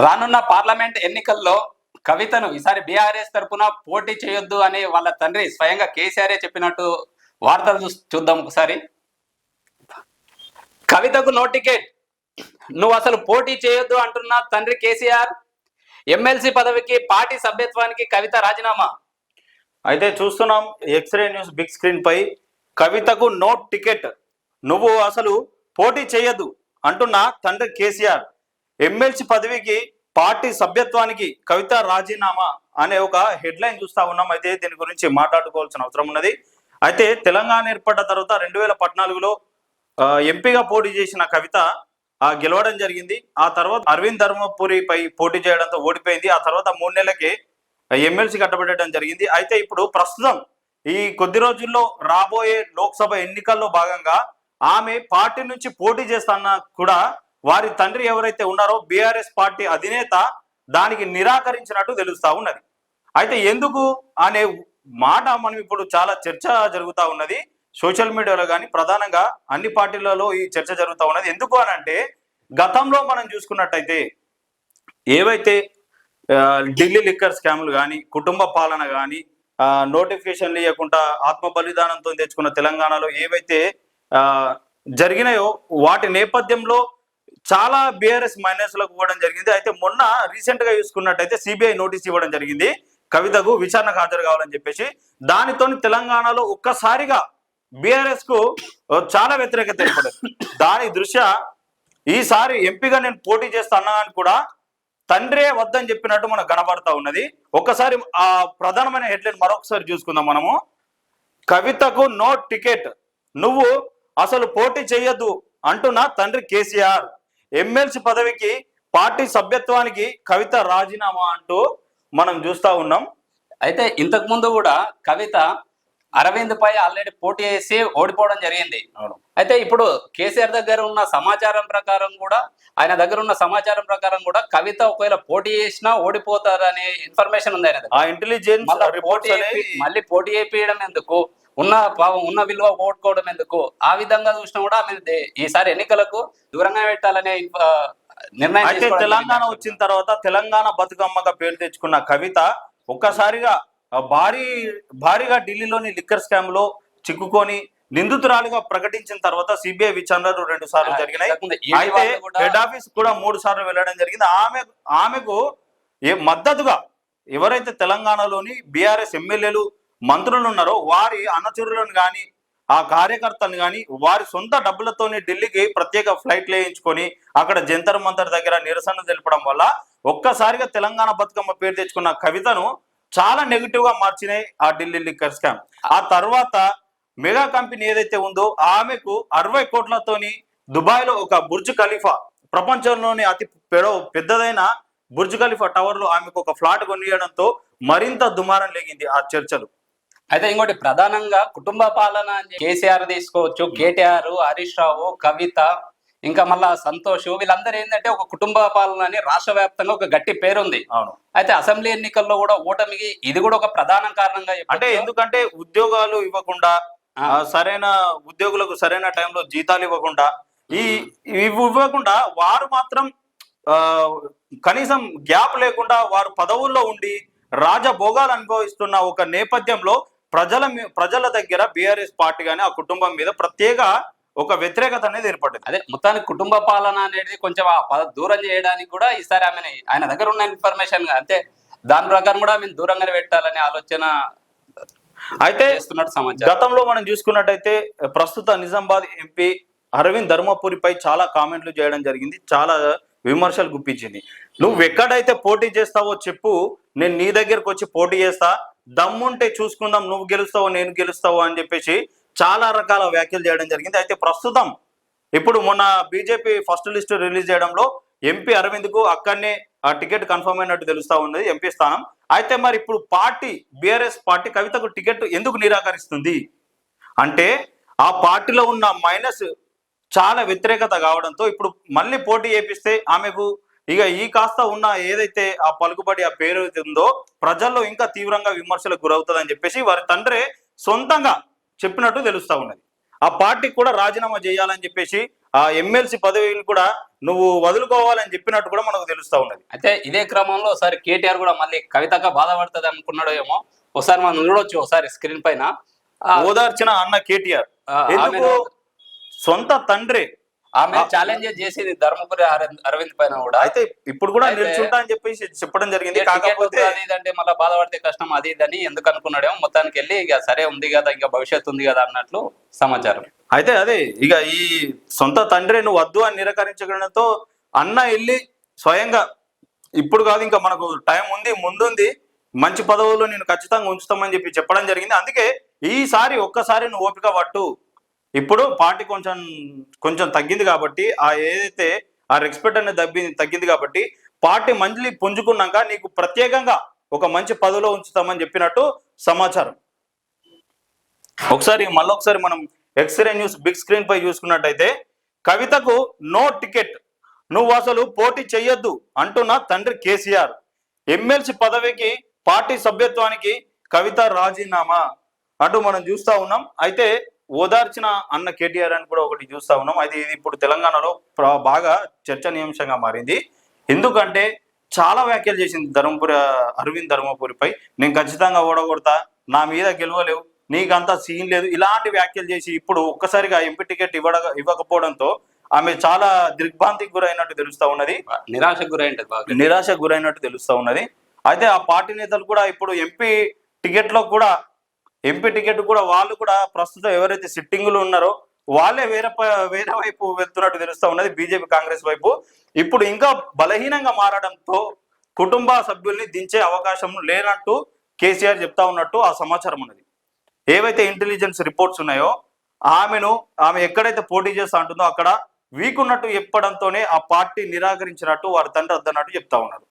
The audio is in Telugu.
రానున్న పార్లమెంట్ ఎన్నికల్లో కవితను ఈసారి బీఆర్ఎస్ తరఫున పోటీ చేయొద్దు అని వాళ్ళ తండ్రి స్వయంగా కేసీఆర్ఏ చెప్పినట్టు వార్తలు చూద్దాం ఒకసారి. కవితకు నో టికెట్ నువ్వు అసలు పోటీ చేయొద్దు అంటున్న తండ్రి కేసీఆర్ ఎమ్మెల్సీ పదవికి పార్టీ సభ్యత్వానికి కవిత రాజీనామా? అయితే చూస్తున్నాం x ray news big screen పై కవితకు నో టికెట్. నువ్వు అసలు పోటీ చేయదు అంటున్న తండ్రి కేసీఆర్. ఎమ్మెల్సీ పదవికి పార్టీ సభ్యత్వానికి కవిత రాజీనామా అనే ఒక హెడ్లైన్ చూస్తా ఉన్నాం. అయితే దీని గురించి మాట్లాడుకోవాల్సిన అవసరం ఉన్నది. అయితే తెలంగాణ ఏర్పడ్డ తర్వాత రెండు వేల పద్నాలుగులో ఎంపీగా పోటీ చేసిన కవిత గెలవడం జరిగింది. ఆ తర్వాత అరవింద్ ధర్మపురిపై పోటీ చేయడంతో ఓడిపోయింది. ఆ తర్వాత మూడు నెలలకి ఎమ్మెల్సీ కట్టబెట్టడం జరిగింది. అయితే ఇప్పుడు ప్రస్తుతం ఈ కొద్ది రోజుల్లో రాబోయే లోక్సభ ఎన్నికల్లో భాగంగా ఆమె పార్టీ నుంచి పోటీ చేస్తాన కూడా వారి తండ్రి ఎవరైతే ఉన్నారో బీఆర్ఎస్ పార్టీ అధినేత దానికి నిరాకరించినట్టు తెలుస్తా ఉన్నది. అయితే ఎందుకు అనే మాట మనం ఇప్పుడు చాలా చర్చ జరుగుతూ ఉన్నది. సోషల్ మీడియాలో కానీ ప్రధానంగా అన్ని పార్టీలలో ఈ చర్చ జరుగుతూ ఉన్నది. ఎందుకు అని అంటే గతంలో మనం చూసుకున్నట్టయితే ఏవైతే ఢిల్లీ లిక్కర్ స్కామ్లు కానీ కుటుంబ పాలన కానీ నోటిఫికేషన్లు ఇవ్వకుండా ఆత్మ బలిదానంతో తెచ్చుకున్న తెలంగాణలో ఏవైతే జరిగినాయో వాటి నేపథ్యంలో చాలా బీఆర్ఎస్ మైనస్లకు ఇవ్వడం జరిగింది. అయితే మొన్న రీసెంట్గా చూసుకున్నట్టయితే సిబిఐ నోటీస్ ఇవ్వడం జరిగింది. కవితకు విచారణకు హాజరు కావాలని చెప్పేసి. దానితో తెలంగాణలో ఒక్కసారిగా బీఆర్ఎస్కు చాలా వ్యతిరేకత ఏర్పడింది. దాని దృష్ట్యా ఈసారి ఎంపీగా నేను పోటీ చేస్తాను అని కూడా తండ్రే వద్దని చెప్పినట్టు మనకు కనబడతా ఉన్నది. ఒక్కసారి ఆ ప్రధానమైన హెడ్లైన్ మరొకసారి చూసుకుందాం మనము. కవితకు నో టికెట్. నువ్వు అసలు పోటీ చేయొద్దు అంటున్న తండ్రి కేసీఆర్. ఎమ్మెల్సీ పదవికి పార్టీ సభ్యత్వానికి కవిత రాజీనామా అంటూ మనం చూస్తా ఉన్నాం. అయితే ఇంతకు ముందు కూడా కవిత అరవింద్ పై ఆల్రెడీ పోటీ చేసి ఓడిపోవడం జరిగింది. అయితే ఇప్పుడు కేసీఆర్ దగ్గర ఉన్న సమాచారం ప్రకారం కూడా ఆయన దగ్గర ఉన్న సమాచారం ప్రకారం కూడా కవిత ఒకవేళ పోటీ చేసినా ఓడిపోతారనే ఇన్ఫర్మేషన్ ఉంది ఆయన ఇంటెలిజెన్స్ మళ్ళా పోటీ మళ్ళీ చేపించడం ఎందుకు? ఉన్న పాపం ఉన్న విలువ ఓడుకోవడం ఎందుకు? ఆ విధంగా చూసినా కూడా ఆమె ఈసారి ఎన్నికలకు దూరంగా పెట్టాలనే నిర్ణయం అయితే తెలంగాణ. వచ్చిన తర్వాత తెలంగాణ బతుకమ్మగా పేరు తెచ్చుకున్న కవిత ఒక్కసారిగా భారీ భారీగా ఢిల్లీలోని లిక్కర్ స్కామ్లో చిక్కుకొని నిందితురాలుగా ప్రకటించిన తర్వాత సిబిఐ విచారణలు రెండు సార్లు జరిగినాయి. అయితే హెడ్ ఆఫీస్ కూడా మూడు సార్లు వెళ్ళడం జరిగింది. ఆమె ఆమెకు ఏ మద్దతుగా ఎవరైతే తెలంగాణలోని బీఆర్ఎస్ ఎమ్మెల్యేలు మంత్రులు ఉన్నారో వారి అనచరులను కానీ ఆ కార్యకర్తలను కానీ వారి సొంత డబ్బులతోని ఢిల్లీకి ప్రత్యేక ఫ్లైట్లు వేయించుకొని అక్కడ జంతర్ మంతర్ దగ్గర నిరసన తెలపడం వల్ల ఒక్కసారిగా తెలంగాణ బతుకమ్మ పేరు తెచ్చుకున్న కవితను చాలా నెగిటివ్గా మార్చినాయి ఆ ఢిల్లీ లిక్కర్ స్కామ్. ఆ తర్వాత మెగా కంపెనీ ఏదైతే ఉందో ఆమెకు అరవై కోట్లతోని దుబాయ్లో ఒక బుర్జ్ ఖలీఫా ప్రపంచంలోని అతి పెద్దదైన బుర్జ్ ఖలీఫా టవర్లో ఆమెకు ఒక ఫ్లాట్ కొనియడంతో మరింత దుమారం లేగింది ఆ చర్చలు. అయితే ఇంకోటి ప్రధానంగా కుటుంబ పాలన కేసీఆర్ తీసుకోవచ్చు కేటీఆర్ హరీష్ రావు కవిత ఇంకా మళ్ళా సంతోష్ వీళ్ళందరూ ఏంటంటే ఒక కుటుంబ పాలన అని రాష్ట్ర వ్యాప్తంగా ఒక గట్టి పేరుంది. అవును. అయితే అసెంబ్లీ ఎన్నికల్లో కూడా ఓటమికి ఇది కూడా ఒక ప్రధాన కారణంగా. అంటే ఎందుకంటే ఉద్యోగాలు ఇవ్వకుండా సరైన ఉద్యోగులకు సరైన టైంలో జీతాలు ఇవ్వకుండా ఈ ఇవి ఇవ్వకుండా వారు మాత్రం ఆ, కనీసం గ్యాప్ లేకుండా వారు పదవుల్లో ఉండి రాజభోగాలు అనుభవిస్తున్న ఒక నేపథ్యంలో ప్రజల ప్రజల దగ్గర బీఆర్ఎస్ పార్టీ కానీ ఆ కుటుంబం మీద ప్రత్యేక ఒక వ్యతిరేకత అనేది ఏర్పడింది. అదే మొత్తానికి కుటుంబ పాలన అనేది కొంచెం దూరం చేయడానికి కూడా ఈసారి ఆమె ఆయన దగ్గర ఉన్న ఇన్ఫర్మేషన్ అంటే దాని ప్రకారం కూడా ఆమెను దూరంగానే పెట్టాలనే ఆలోచన అయితే గతంలో మనం చూసుకున్నట్టయితే ప్రస్తుత నిజామాబాద్ ఎంపీ అరవింద్ ధర్మపురిపై చాలా కామెంట్లు చేయడం జరిగింది. చాలా విమర్శలు గుప్పించింది. నువ్వు ఎక్కడైతే పోటీ చేస్తావో చెప్పు నేను నీ దగ్గరకు వచ్చి పోటీ చేస్తా దమ్ముంటే చూసుకుందాం నువ్వు గెలుస్తావో నేను గెలుస్తావో అని చెప్పేసి చాలా రకాల వ్యాఖ్యలు చేయడం జరిగింది. అయితే ప్రస్తుతం ఇప్పుడు మొన్న బీజేపీ ఫస్ట్ లిస్ట్ రిలీజ్ చేయడంలో ఎంపీ అరవింద్కు అక్కడనే ఆ టికెట్ కన్ఫర్మ్ అయినట్టు తెలుస్తా ఉంది ఎంపీ స్థానం. అయితే మరి ఇప్పుడు పార్టీ బీఆర్ఎస్ పార్టీ కవితకు టికెట్ ఎందుకు నిరాకరిస్తుంది? అంటే ఆ పార్టీలో ఉన్న మైనస్ చాలా వ్యతిరేకత కావడంతో ఇప్పుడు మళ్ళీ పోటీ చేపిస్తే ఆమెకు ఇక ఈ కాస్త ఉన్న ఏదైతే ఆ పలుకుబడి ఆ పేరు అయితే ఉందో ప్రజల్లో ఇంకా తీవ్రంగా విమర్శలకు గురవుతుందని చెప్పేసి వారి తండ్రే సొంతంగా చెప్పినట్టు తెలుస్తా ఉన్నది. ఆ పార్టీకి కూడా రాజీనామా చేయాలని చెప్పేసి ఆ ఎమ్మెల్సీ పదవిని కూడా నువ్వు వదులుకోవాలని చెప్పినట్టు కూడా మనకు తెలుస్తా ఉన్నది. అయితే ఇదే క్రమంలో ఒకసారి కేటీఆర్ కూడా మళ్ళీ కవితగా బాధపడుతుంది అనుకున్నాడో ఏమో. ఒకసారి మనం చూడొచ్చు ఒకసారి స్క్రీన్ పైన. ఓదార్చిన అన్న కేటీఆర్. ఎందుకు? సొంత తండ్రి ఆమె ఛాలెంజ్ చేసింది ధర్మపురి అరవింద్ పైన కూడా. అయితే ఇప్పుడు కూడా నిల్చుంటా అని చెప్పేసి చెప్పడం జరిగింది. కాకపోతే వద్దు అది ఇది అంటే మళ్ళీ బాధపడితే కష్టం అది ఇది అని ఎందుకు అనుకున్నాడేమో మొత్తానికి వెళ్ళి ఇక సరే ఉంది కదా ఇంకా భవిష్యత్తు ఉంది కదా అన్నట్లు సమాచారం. అయితే అదే ఇక ఈ సొంత తండ్రి నువ్వు వద్దు అని నిరాకరించడంతో అన్న వెళ్ళి స్వయంగా ఇప్పుడు కాదు ఇంకా మనకు టైం ఉంది ముందుంది మంచి పదవుల్లో నేను ఖచ్చితంగా ఉంచుతామని చెప్పి చెప్పడం జరిగింది. అందుకే ఈసారి ఒక్కసారి నువ్వు ఓపిక పట్టు. ఇప్పుడు పార్టీ కొంచెం కొంచెం తగ్గింది కాబట్టి ఆ ఏదైతే ఆ రెస్పెక్ట్ అనేది తగ్గి తగ్గింది కాబట్టి పార్టీ మంచిలి పుంజుకున్నాక నీకు ప్రత్యేకంగా ఒక మంచి పదవిలో ఉంచుతామని చెప్పినట్టు సమాచారం. ఒకసారి మళ్ళొకసారి మనం x ray news big screen పై చూసుకున్నట్టయితే కవితకు నో టికెట్ నువ్వు అసలు పోటీ చెయ్యొద్దు అంటున్న తండ్రి కేసీఆర్. ఎమ్మెల్సీ పదవికి పార్టీ సభ్యత్వానికి కవిత రాజీనామా. అంటూ మనం చూస్తా ఉన్నాం. అయితే ఓదార్చిన అన్న కేటీఆర్ అని కూడా ఒకటి చూస్తా ఉన్నాం. అయితే ఇది ఇప్పుడు తెలంగాణలో బాగా చర్చనీయాంశంగా మారింది. ఎందుకంటే చాలా వ్యాఖ్యలు చేసింది ధర్మపురి అరవింద్ ధర్మపురిపై. నేను ఖచ్చితంగా ఓడగొడతా. నా మీద గెలవలేవు. నీకంతా సీన్ లేదు. ఇలాంటి వ్యాఖ్యలు చేసి ఇప్పుడు ఒక్కసారిగా ఎంపీ టికెట్ ఇవ్వడ ఇవ్వకపోవడంతో ఆమె చాలా దిగ్భ్రాంతికి గురైనట్టు తెలుస్తా ఉన్నది. నిరాశకు బాగా నిరాశకు గురైనట్టు తెలుస్తా ఉన్నది. అయితే ఆ పార్టీ నేతలు కూడా ఇప్పుడు ఎంపీ టికెట్లో కూడా ఎంపీ టికెట్ కూడా వాళ్ళు కూడా ప్రస్తుతం ఎవరైతే సిట్టింగులు ఉన్నారో వాళ్ళే వేరే వేరే వైపు వెళ్తున్నట్టు తెలుస్తా ఉన్నది బీజేపీ కాంగ్రెస్ వైపు. ఇప్పుడు ఇంకా బలహీనంగా మారడంతో కుటుంబ సభ్యుల్ని దించే అవకాశం లేనట్టు కేసీఆర్ చెప్తా ఉన్నట్టు ఆ సమాచారం ఉన్నది. ఏవైతే ఇంటెలిజెన్స్ రిపోర్ట్స్ ఉన్నాయో ఆమెను ఆమె ఎక్కడైతే పోటీ చేస్తా ఉంటుందో అక్కడ వీక్ ఉన్నట్టు చెప్పడంతోనే ఆ పార్టీ నిరాకరించినట్టు వారి తండ్రి వద్దన్నట్టు చెప్తా ఉన్నారు.